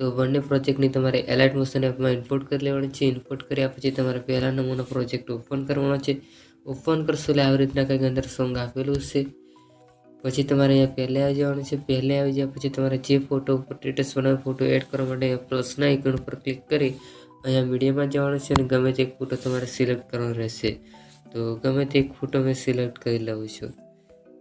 તો બંને પ્રોજેક્ટની તમારે એલાઇટ મોશન એપમાં ઇનપુટ કરી લેવાની છે. ઇનપુટ કર્યા પછી તમારે પહેલા નમૂનો પ્રોજેક્ટ ઓપન કરવાનો છે. ઓપન કરશો એટલે આવી રીતના કંઈક અંદર સોંગ આપેલું છે પછી તમારે અહીંયા પહેલે આવી જવાનું છે. પહેલે આવી ગયા પછી તમારે જે ફોટો ઉપર સ્ટેટસ બનાવ્યો ફોટો એડ કરવા માટે પ્લસના આઇકન ઉપર ક્લિક કરી અહીંયા મીડિયામાં જવાનું છે અને ગમે તે ફોટો તમારે સિલેક્ટ કરવાનો રહેશે. તો ગમે તે ફોટો મેં સિલેક્ટ કરી લઉં છું.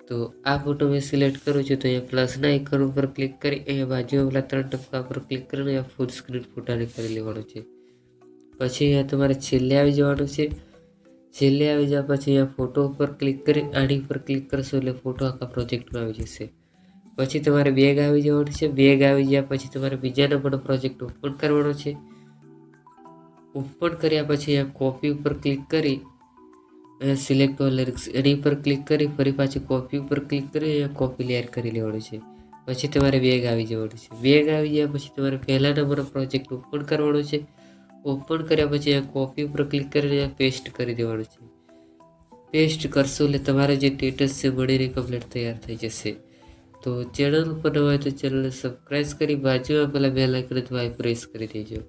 તો આ ફોટો મેં સિલેક્ટ કરું છું તો અહીંયા પ્લસના આઇકન ઉપર ક્લિક કરી અહીંયા બાજુમાં પેલા ત્રણ ટપકા ઉપર ક્લિક કરીને અહીંયા ફૂલ સ્ક્રીન ફોટાને કરી લેવાનું છે. પછી અહીંયા તમારે છેલ્લે આવી જવાનું છે. છેલ્લે આવી જવા પછી અહીંયા ફોટો ઉપર ક્લિક કરી આની ઉપર ક્લિક કરશો એટલે ફોટો આખા પ્રોજેક્ટમાં આવી જશે. પછી તમારે બેગ આવી જવાનું છે. બેગ આવી ગયા પછી તમારે બીજા નંબરનો પ્રોજેક્ટ ઓપન કરવાનો છે. ઓપન કર્યા પછી અહીંયા કોપી ઉપર ક્લિક કરી સિલેક્ટ લિરિક્સ એની ઉપર ક્લિક કરી, ફરી પાછી કોપી ઉપર ક્લિક કરી કોપી લેયર કરી લેવાનું છે. પછી તમારે બેગ આવી જવાનું છે. બેગ આવી ગયા પછી તમારે પહેલા નંબરનો પ્રોજેક્ટ ઓપન કરવાનો છે. ઓપન કર્યા પછી અહીંયા કોપી ઉપર ક્લિક કરીને પેસ્ટ કરી દેવાનું છે. પેસ્ટ કરશો એટલે તમારે જે સ્ટેટસ છે મળીને કમ્પ્લીટ તૈયાર થઈ જશે. તો ચેનલ ઉપર ન હોય તો ચેનલને સબસ્ક્રાઈબ કરી, બાજુમાં પહેલાં બે લાઇકન દબાવી પ્રેસ કરી દેજો.